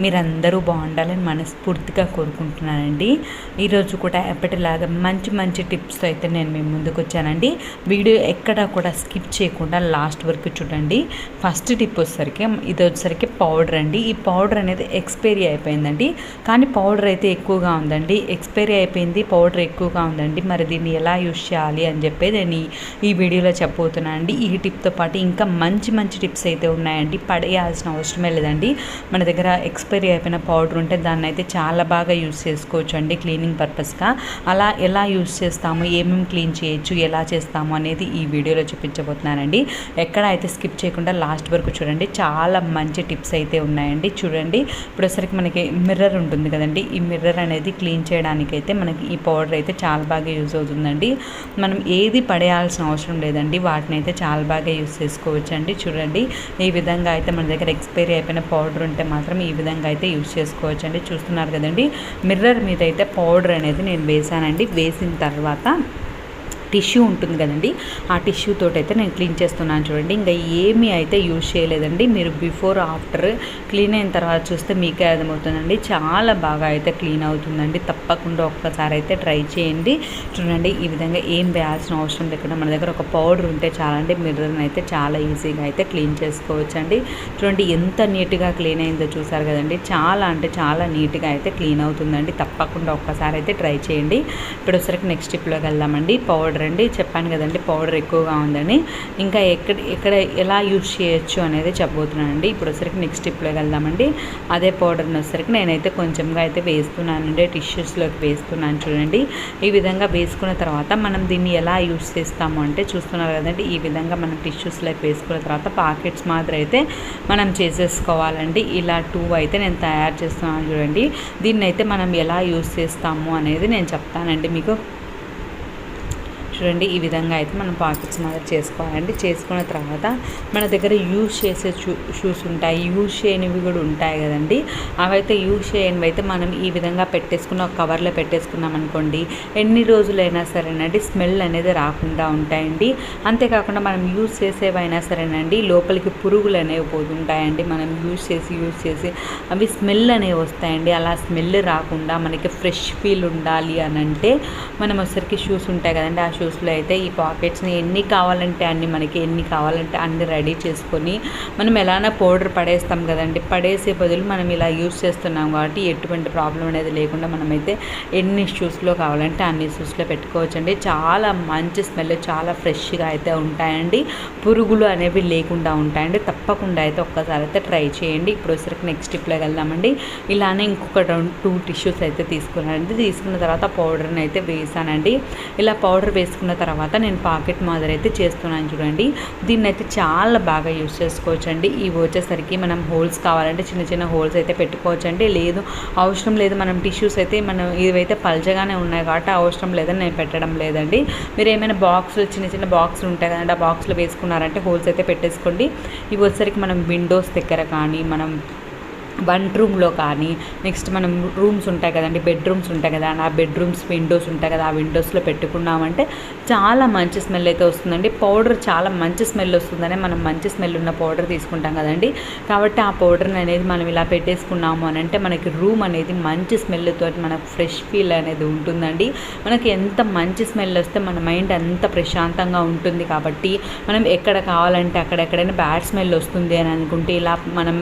మీరందరూ బాగుండాలని మనస్ఫూర్తిగా కోరుకుంటున్నానండి. ఈరోజు కూడా ఎప్పటిలాగా మంచి మంచి టిప్స్తో అయితే నేను మీ ముందుకు వచ్చానండి వీడియో ఎక్కడా కూడా స్కిప్ చేయకుండా లాస్ట్ వరకు చూడండి. ఫస్ట్ టిప్ వచ్చేసరికి ఇది వచ్చేసరికి పౌడర్ అండి. ఈ పౌడర్ అనేది ఎక్స్పైరీ అయిపోయిందండి. కానీ పౌడర్ అయితే ఎక్కువగా ఉందండి. ఎక్స్పైరీ అయిపోయింది పౌడర్ ఎక్కువగా ఉందండి. మరి దీన్ని ఎలా యూస్ చేయాలి అని చెప్పి నేను ఈ- ఈ వీడియోలో చెప్పబోతున్నాను అండి ఈ టిప్తో పాటు ఇంకా మంచి మంచి టిప్స్ అయితే ఉన్నాయండి. పడేయాల్సిన అవసరమే లేదండి. మన దగ్గర ఎక్స్పైరీ అయిపోయిన పౌడర్ ఉంటే దాన్ని అయితే చాలా బాగా యూస్ చేసుకోవచ్చు అండి క్లీనింగ్ పర్పస్గా. అలా ఎలా యూస్ చేస్తాము ఏమేమి క్లీన్ చేయొచ్చు ఎలా చేస్తాము అనేది ఈ వీడియోలో చూపించబోతున్నానండి. ఎక్కడ అయితే స్కిప్ చేయకుండా లాస్ట్ వరకు చూడండి. చాలా మంచి టిప్స్ అయితే ఉన్నాయండి. చూడండి. ఇప్పుడు మనకి మిర్రర్ ఉంటుంది కదండి. ఈ మిర్రర్ అనేది క్లీన్ చేయడానికి అయితే మనకి ఈ పౌడర్ అయితే చాలా బాగా యూజ్ అవుతుందండి. మనం ఏది పడేయాల్సిన అవసరం లేదండి. వాటిని అయితే చాలా బాగా యూస్ చేసుకోవచ్చు అండి చూడండి. ఈ విధంగా అయితే మన దగ్గర ఎక్స్పైరీ అయిపోయిన పౌడర్ ఉంటే మాత్రం ఈ విధంగా అయితే యూస్ చేసుకోవచ్చు అండి చూస్తున్నారు కదండి మిర్రర్ మీద అయితే పౌడర్ అనేది నేను వేసానండి వేసిన తర్వాత టిష్యూ ఉంటుంది కదండి. ఆ టిష్యూ తోటి అయితే నేను క్లీన్ చేస్తున్నాను చూడండి. ఇంకా ఏమీ అయితే యూజ్ చేయలేదండి. మీరు బిఫోర్ ఆఫ్టర్ క్లీన్ అయిన తర్వాత చూస్తే మీకే అర్థమవుతుందండి. చాలా బాగా అయితే క్లీన్ అవుతుందండి. తప్పకుండా ఒక్కసారి అయితే ట్రై చేయండి. చూడండి ఈ విధంగా ఏం వేయాల్సిన అవసరం లేకుండా మన దగ్గర ఒక పౌడర్ ఉంటే చాలండి. మిర్రర్ని అయితే చాలా ఈజీగా అయితే క్లీన్ చేసుకోవచ్చండి. చూడండి ఎంత నీట్గా క్లీన్ అయిందో చూసారు కదండి. చాలా అంటే చాలా నీట్గా అయితే క్లీన్ అవుతుందండి. తప్పకుండా ఒక్కసారి అయితే ట్రై చేయండి. ఇప్పుడు సరికి నెక్స్ట్ స్టెప్లోకి వెళ్దామండి. పౌడర్ అండి చెప్పాను కదండి పౌడర్ ఎక్కువగా ఉందని. ఇంకా ఎక్కడ ఎక్కడ ఎలా యూజ్ చేయొచ్చు అనేది చెప్పబోతున్నానండి. ఇప్పుడు వచ్చరికి నెక్స్ట్ స్టెప్లోకి వెళ్దామండి. అదే పౌడర్ని వచ్చరికి నేనైతే కొంచెంగా అయితే వేస్తున్నానండి టిష్యూస్లోకి వేస్తున్నాను చూడండి. ఈ విధంగా వేసుకున్న తర్వాత మనం దీన్ని ఎలా యూజ్ చేస్తాము అంటే చూస్తున్నారు కదండి ఈ విధంగా మనం టిష్యూస్లోకి వేసుకున్న తర్వాత పాకెట్స్ మాత్రం అయితే మనం చేసేసుకోవాలండి. ఇలా టూ అయితే నేను తయారు చేస్తున్నాను చూడండి. దీన్ని అయితే మనం ఎలా యూజ్ చేస్తాము అనేది నేను చెప్తానండి మీకు. చూడండి ఈ విధంగా అయితే మనం పాకెట్స్ మాదిరి చేసుకోవాలండి. చేసుకున్న తర్వాత మన దగ్గర యూజ్ చేసే షూస్ ఉంటాయి. యూజ్ చేయనివి కూడా ఉంటాయి కదండి. అవైతే యూజ్ చేయనివి అయితే మనం ఈ విధంగా పెట్టేసుకున్న కవర్లో పెట్టేసుకున్నాం అనుకోండి ఎన్ని రోజులైనా సరేనండి స్మెల్ అనేది రాకుండా ఉంటాయండి. అంతేకాకుండా మనం యూజ్ చేసేవైనా సరేనండి లోపలికి పురుగులు అనేవి పోతుంటాయండి మనం యూజ్ చేసి యూజ్ చేసి అవి స్మెల్ అనేవి వస్తాయండి. అలా స్మెల్ రాకుండా మనకి ఫ్రెష్ ఫీల్ ఉండాలి అని అంటే మనం ఒకసారికి షూస్ ఉంటాయి కదండి ఆ షూస్ షూస్లో అయితే ఈ పాకెట్స్ని ఎన్ని కావాలంటే అన్ని మనకి ఎన్ని కావాలంటే అన్ని రెడీ చేసుకొని మనం ఎలానా పౌడర్ పడేస్తాం కదండి. పడేసే బదులు మనం ఇలా యూస్ చేస్తున్నాం కాబట్టి ఎటువంటి ప్రాబ్లం అనేది లేకుండా మనమైతే ఎన్ని షూస్లో కావాలంటే అన్ని షూస్లో పెట్టుకోవచ్చండి. చాలా మంచి స్మెల్ చాలా ఫ్రెష్గా అయితే ఉంటాయండి. పురుగులు అనేవి లేకుండా ఉంటాయండి. తప్పకుండా అయితే ఒక్కసారి అయితే ట్రై చేయండి. ఇప్పుడు వచ్చరికి నెక్స్ట్ స్టెప్లోకి వెళ్దామండి. ఇలానే ఇంకొక టూ టిష్యూస్ అయితే తీసుకున్నానండి. తీసుకున్న తర్వాత పౌడర్ని అయితే వేసానండి. ఇలా పౌడర్ వేసుకున్న తర్వాత నేను పాకెట్ మాదిరి అయితే చేస్తున్నాను చూడండి. దీన్ని అయితే చాలా బాగా యూస్ చేసుకోవచ్చండి. ఇవి వచ్చేసరికి మనం హోల్స్ కావాలంటే చిన్న చిన్న హోల్స్ అయితే పెట్టుకోవచ్చండి. లేదు అవసరం లేదు మనం టిష్యూస్ అయితే మనం ఇవైతే పల్చగానే ఉన్నాయి కాబట్టి అవసరం లేదని నేను పెట్టడం లేదండి. మీరు ఏమైనా బాక్సులు చిన్న చిన్న బాక్సులు ఉంటాయి కదండి ఆ బాక్స్లో వేసుకున్నారంటే హోల్స్ అయితే పెట్టేసుకోండి. ఇవి వచ్చేసరికి మనం విండోస్ దగ్గర కానీ మనం రూమ్లో కానీ నెక్స్ట్ మనం రూమ్స్ ఉంటాయి కదండి బెడ్రూమ్స్ ఉంటాయి కదా ఆ బెడ్రూమ్స్ విండోస్ ఉంటాయి కదా ఆ విండోస్లో పెట్టుకున్నామంటే చాలా మంచి స్మెల్ అయితే వస్తుందండి. పౌడర్ చాలా మంచి స్మెల్ వస్తుందని మనం మంచి స్మెల్ ఉన్న పౌడర్ తీసుకుంటాం కదండి. కాబట్టి ఆ పౌడర్ని అనేది మనం ఇలా పెట్టేసుకున్నాము అని అంటే మనకి రూమ్ అనేది మంచి స్మెల్తో మనకు ఫ్రెష్ ఫీల్ అనేది ఉంటుందండి. మనకి ఎంత మంచి స్మెల్ వస్తే మన మైండ్ అంత ప్రశాంతంగా ఉంటుంది కాబట్టి మనం ఎక్కడ కావాలంటే అక్కడెక్కడైనా బ్యాడ్ స్మెల్ వస్తుంది అని అనుకుంటే ఇలా మనం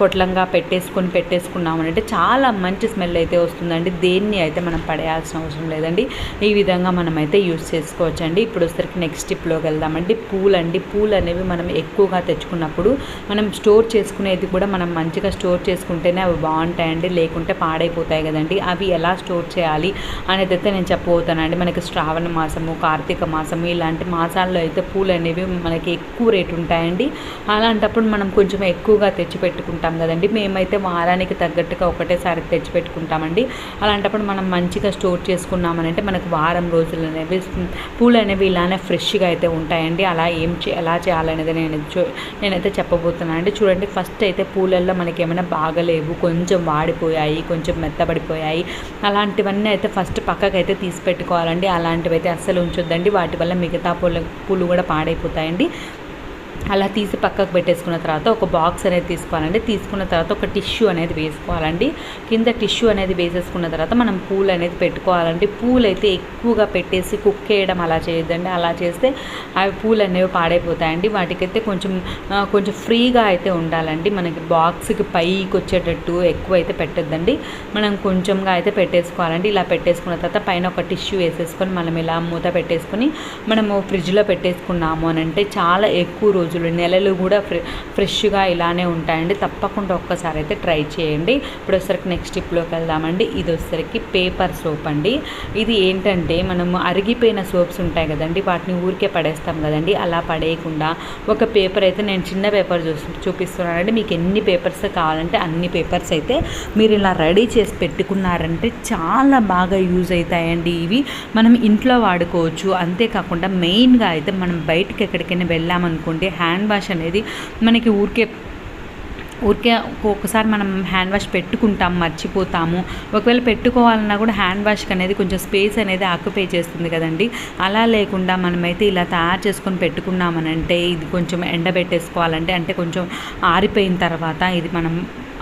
పొట్లంగా పెట్టేసుకొని పెట్టేసుకున్నామనంటే చాలా మంచి స్మెల్ అయితే వస్తుందండి. దేన్ని అయితే మనం పడేయాల్సిన అవసరం లేదండి. ఈ విధంగా మనం అయితే యూస్ చేసుకోవచ్చండి. ఇప్పుడు వచ్చరికి నెక్స్ట్ టిప్లోకి వెళ్దామండి. పూలు అండి పూలు అనేవి మనం ఎక్కువగా తెచ్చుకున్నప్పుడు మనం స్టోర్ చేసుకునేది కూడా మనం మంచిగా స్టోర్ చేసుకుంటేనే అవి బాగుంటాయండి. లేకుంటే పాడైపోతాయి కదండి. అవి ఎలా స్టోర్ చేయాలి అనేది అయితే నేను చెప్పబోతానండి మనకి శ్రావణ మాసము కార్తీక మాసము ఇలాంటి మాసాల్లో అయితే పూలు అనేవి మనకి ఎక్కువ రేటు ఉంటాయండి. అలాంటప్పుడు మనం కొంచెం ఎక్కువగా తెచ్చి పెట్టుకుంటే పెట్టుకుంటాం కదండి. మేమైతే వారానికి తగ్గట్టుగా ఒకటేసారి తెచ్చి పెట్టుకుంటామండి అలాంటప్పుడు మనం మంచిగా స్టోర్ చేసుకున్నామని అంటే మనకు వారం రోజులు అనేవి పూలు అనేవి ఇలానే ఫ్రెష్గా అయితే ఉంటాయండి. అలా ఏం చే ఎలా చేయాలనేది నేను నేనైతే చెప్పబోతున్నాను అండి చూడండి ఫస్ట్ అయితే పూలల్లో మనకి ఏమైనా బాగలేవు. కొంచెం వాడిపోయాయి కొంచెం మెత్తబడిపోయాయి. అలాంటివన్నీ అయితే ఫస్ట్ పక్కకు అయితే తీసి పెట్టుకోవాలండి అలాంటివి అయితే అస్సలు ఉంచొద్దండి. వాటి వల్ల మిగతా పూల పూలు కూడా పాడైపోతాయండి. అలా తీసి పక్కకు పెట్టేసుకున్న తర్వాత ఒక బాక్స్ అనేది తీసుకోవాలండి. తీసుకున్న తర్వాత ఒక టిష్యూ అనేది వేసుకోవాలండి. కింద టిష్యూ అనేది వేసేసుకున్న తర్వాత మనం పూలు అనేది పెట్టుకోవాలండి. పూలు అయితే ఎక్కువగా పెట్టేసి కుక్ చేయడం అలా చేయొద్దండి. అలా చేస్తే అవి పూలు అనేవి పాడైపోతాయండి. వాటికైతే కొంచెం కొంచెం ఫ్రీగా అయితే ఉండాలండి. మనకి బాక్స్కి పైకి వచ్చేటట్టు ఎక్కువ అయితే పెట్టొద్దండి. మనం కొంచెంగా అయితే పెట్టేసుకోవాలండి. ఇలా పెట్టేసుకున్న తర్వాత పైన ఒక టిష్యూ వేసేసుకొని మనం ఇలా మూత పెట్టేసుకొని మనము ఫ్రిడ్జ్లో పెట్టేసుకున్నాము అని అంటే చాలా ఎక్కువ రోజు రోజులు నెలలు కూడా ఫ్రె ఫ్రెష్గా ఇలానే ఉంటాయండి. తప్పకుండా ఒక్కసారి అయితే ట్రై చేయండి. ఇప్పుడు వచ్చరికి నెక్స్ట్ టిప్లోకి వెళ్దామండి. ఇది వచ్చరికి పేపర్ సోప్ అండి. ఇది ఏంటంటే మనము అరిగిపోయిన సోప్స్ ఉంటాయి కదండి వాటిని ఊరికే పడేస్తాం కదండి. అలా పడేయకుండా ఒక పేపర్ అయితే నేను చిన్న పేపర్ చూ చూపిస్తున్నానండి. మీకు ఎన్ని పేపర్స్ కావాలంటే అన్ని పేపర్స్ అయితే మీరు ఇలా రెడీ చేసి పెట్టుకున్నారంటే చాలా బాగా యూజ్ అవుతాయండి ఇవి. మనం ఇంట్లో వాడుకోవచ్చు. అంతేకాకుండా మెయిన్గా అయితే మనం బయటకు ఎక్కడికైనా వెళ్ళామనుకోండి హ్యాండ్ వాష్ అనేది మనకి ఊరికే ఊరికే ఒక్కొక్కసారి మనం హ్యాండ్ వాష్ పెట్టుకుంటాం మర్చిపోతాము. ఒకవేళ పెట్టుకోవాలన్నా కూడా హ్యాండ్ వాష్కి అనేది కొంచెం స్పేస్ అనేది ఆక్యుపై చేస్తుంది కదండి. అలా లేకుండా మనమైతే ఇలా తయారు చేసుకొని పెట్టుకున్నామనంటే ఇది కొంచెం ఎండబెట్టేసుకోవాలంటే అంటే కొంచెం ఆరిపోయిన తర్వాత ఇది మనం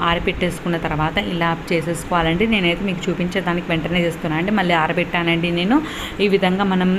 ఆరబెట్టేసుకున్న తర్వాత ఇలా చేసేసుకోవాలండి. నేనైతే మీకు చూపించేదానికి వెంటనే చేస్తున్నాను అండి. మళ్ళీ ఆరబెట్టానండి నేను. ఈ విధంగా మనం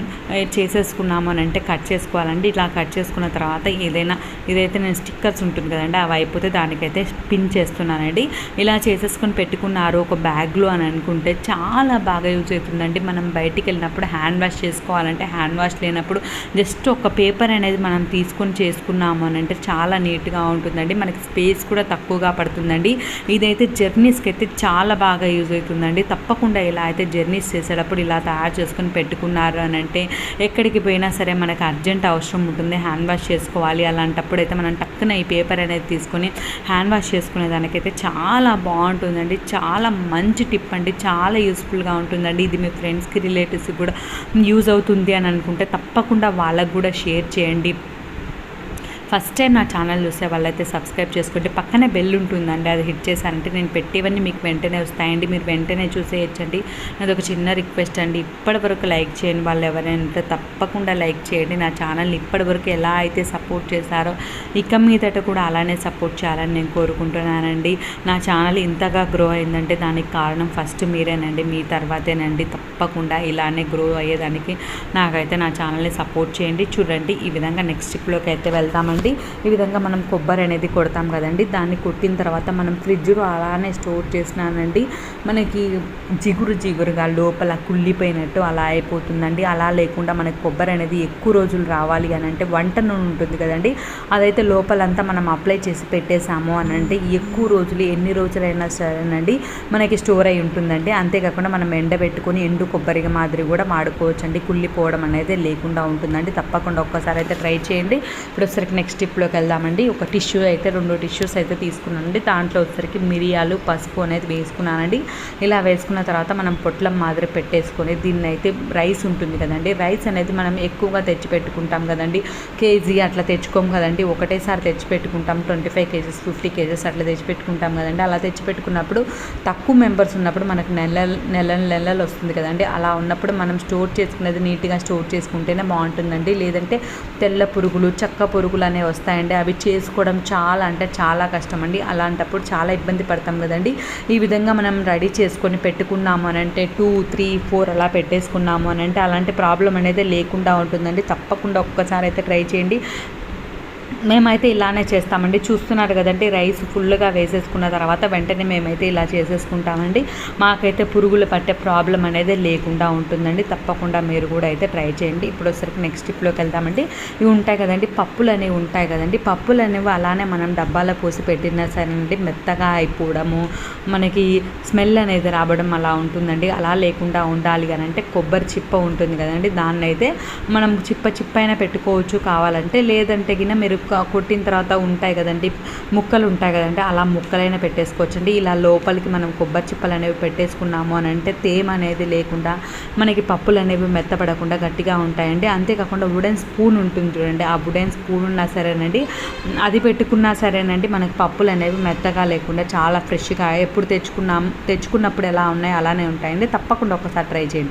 చేసేసుకున్నాము అని అంటే కట్ చేసుకోవాలండి. ఇలా కట్ చేసుకున్న తర్వాత ఏదైనా ఇదైతే నేను స్టిక్కర్స్ ఉంటుంది కదండి అవి అయిపోతే దానికైతే పిన్ చేస్తున్నానండి. ఇలా చేసేసుకొని పెట్టుకున్నారు ఒక బ్యాగ్లో అని అనుకుంటే చాలా బాగా యూజ్ అవుతుందండి. మనం బయటికి వెళ్ళినప్పుడు హ్యాండ్ వాష్ చేసుకోవాలంటే హ్యాండ్ వాష్ లేనప్పుడు జస్ట్ ఒక పేపర్ అనేది మనం తీసుకొని చేసుకున్నాము అని అంటే చాలా నీట్గా ఉంటుందండి. మనకి స్పేస్ కూడా తక్కువగా పడుతుందండి. అండి ఇదైతే జర్నీస్కి అయితే చాలా బాగా యూజ్ అవుతుందండి. తప్పకుండా ఇలా అయితే జర్నీస్ చేసేటప్పుడు ఇలా తయారు చేసుకొని పెట్టుకున్నారు అని అంటే ఎక్కడికి పోయినా సరే మనకు అర్జెంట్ అవసరం ఉంటుంది. హ్యాండ్ వాష్ చేసుకోవాలి. అలాంటప్పుడు అయితే మనం టక్కున ఈ పేపర్ అనేది తీసుకొని హ్యాండ్ వాష్ చేసుకునే దానికైతే చాలా బాగుంటుందండి. చాలా మంచి టిప్ అండి. చాలా యూస్ఫుల్గా ఉంటుందండి. ఇది మీ ఫ్రెండ్స్కి రిలేటివ్స్కి కూడా యూజ్ అవుతుంది అని అనుకుంటే తప్పకుండా వాళ్ళకు కూడా షేర్ చేయండి. ఫస్ట్ టైం నా ఛానల్ చూసే వాళ్ళైతే సబ్స్క్రైబ్ చేసుకుంటే పక్కనే బెల్ ఉంటుందండి అది హిట్ చేశారంటే నేను పెట్టేవన్నీ మీకు వెంటనే వస్తాయండి. మీరు వెంటనే చూసేయచ్చండి. నాది ఒక చిన్న రిక్వెస్ట్ అండి ఇప్పటి వరకు లైక్ చేయండి వాళ్ళు ఎవరైనా తప్పకుండా లైక్ చేయండి. నా ఛానల్ని ఇప్పటి వరకు ఎలా అయితే సపోర్ట్ చేశారో ఇక మీదట కూడా అలానే సపోర్ట్ చేయాలని నేను కోరుకుంటున్నానండి. నా ఛానల్ ఇంతగా గ్రో అయిందంటే దానికి కారణం ఫస్ట్ మీరేనండి మీ తర్వాతేనండి. తప్పకుండా ఇలానే గ్రో అయ్యేదానికి నాకైతే నా ఛానల్ని సపోర్ట్ చేయండి. చూడండి ఈ విధంగా నెక్స్ట్ ట్రిప్లోకి అయితే వెళ్తామండి. కదండి? ఈ విధంగా మనం కొబ్బరి అనేది కొడతాం కదండి. దాన్ని కొట్టిన తర్వాత మనం ఫ్రిడ్జ్లో అలానే స్టోర్ చేసినానండి. మనకి జిగురు జిగురుగా లోపల కుళ్ళిపోయినట్టు అలా అయిపోతుందండి. అలా లేకుండా మనకి కొబ్బరి అనేది ఎక్కువ రోజులు రావాలి అని అంటే వంట నూనె ఉంటుంది కదండి. అదైతే లోపలంతా మనం అప్లై చేసి పెట్టేసాము అని అంటే ఎక్కువ రోజులు ఎన్ని రోజులైనా సరేనండి మనకి స్టోర్ అయి ఉంటుందండి. అంతేకాకుండా మనం ఎండబెట్టుకొని ఎండు కొబ్బరిగా మాదిరి కూడా వాడుకోవచ్చు అండి కుళ్ళిపోవడం అనేది లేకుండా ఉంటుందండి. తప్పకుండా ఒక్కసారి అయితే ట్రై చేయండి. ఇప్పుడు ఒకసారి నెక్స్ట్ నెక్స్ట్ టిప్లోకి వెళ్దామండి. ఒక టిష్యూ అయితే రెండు టిష్యూస్ అయితే తీసుకున్నానండి. దాంట్లో వచ్చేసరికి మిరియాలు పసుపు అనేది వేసుకున్నానండి. ఇలా వేసుకున్న తర్వాత మనం పొట్లం మాదిరి పెట్టేసుకొని దీన్ని అయితే రైస్ ఉంటుంది కదండి. రైస్ అనేది మనం ఎక్కువగా తెచ్చి పెట్టుకుంటాం కదండి. కేజీ అట్లా తెచ్చుకోం కదండి. ఒకటేసారి తెచ్చి పెట్టుకుంటాం twenty five kgs fifty kgs అట్లా తెచ్చి పెట్టుకుంటాం కదండి. అలా తెచ్చి పెట్టుకున్నప్పుడు తక్కువ మెంబర్స్ ఉన్నప్పుడు మనకు నెల నెల నెలలు వస్తుంది కదండి. అలా ఉన్నప్పుడు మనం స్టోర్ చేసుకునేది నీట్గా స్టోర్ చేసుకుంటేనే బాగుంటుందండి. లేదంటే తెల్ల పురుగులు చక్క పురుగులు అనేవి వస్తాయండి. అవి చేసుకోవడం చాలా అంటే చాలా కష్టం అండి అలాంటప్పుడు చాలా ఇబ్బంది పడతాం కదండి. ఈ విధంగా మనం రెడీ చేసుకొని పెట్టుకున్నాము అని అంటే టూ త్రీ ఫోర్ అలా పెట్టేసుకున్నాము అని అంటే అలాంటి ప్రాబ్లం అనేది లేకుండా ఉంటుందండి. తప్పకుండా ఒక్కసారి అయితే ట్రై చేయండి. మేమైతే ఇలానే చేస్తామండి. చూస్తున్నారు కదండి రైస్ ఫుల్గా వేసేసుకున్న తర్వాత వెంటనే మేమైతే ఇలా చేసేసుకుంటామండి. మాకైతే పురుగులు పట్టే ప్రాబ్లం అనేది లేకుండా ఉంటుందండి. తప్పకుండా మీరు కూడా అయితే ట్రై చేయండి. ఇప్పుడు వచ్చరికి నెక్స్ట్ స్టిప్లోకి వెళ్తామండి. ఇవి ఉంటాయి కదండి పప్పులు అనేవి ఉంటాయి కదండి. పప్పులు అనేవి అలానే మనం డబ్బాలో పోసి పెట్టినా సరేనండి. మెత్తగా అయిపోవడము మనకి స్మెల్ అనేది రావడం అలా ఉంటుందండి. అలా లేకుండా ఉండాలి అని అంటే కొబ్బరి చిప్ప ఉంటుంది కదండి. దాన్ని అయితే మనం చిప్ప చిప్ప అయినా పెట్టుకోవచ్చు కావాలంటే. లేదంటే గిన మీరు కొట్టిన తర్వాత ఉంటాయి కదండి ముక్కలు ఉంటాయి కదండి అలా ముక్కలైనా పెట్టేసుకోవచ్చండి. ఇలా లోపలికి మనం కొబ్బరి చిప్పలు అనేవి పెట్టేసుకున్నాము అని అంటే తేమ అనేది లేకుండా మనకి పప్పులు అనేవి మెత్తపడకుండా గట్టిగా ఉంటాయండి. అంతేకాకుండా వుడెన్ స్పూన్ ఉంటుంది చూడండి ఆ వుడెన్ స్పూన్ ఉన్నా సరేనండి అది పెట్టుకున్నా సరేనండి మనకి పప్పులు అనేవి మెత్తగా లేకుండా చాలా ఫ్రెష్గా ఎప్పుడు తెచ్చుకున్నాం తెచ్చుకున్నప్పుడు ఎలా ఉన్నాయో అలానే ఉంటాయండి. తప్పకుండా ఒకసారి ట్రై చేయండి.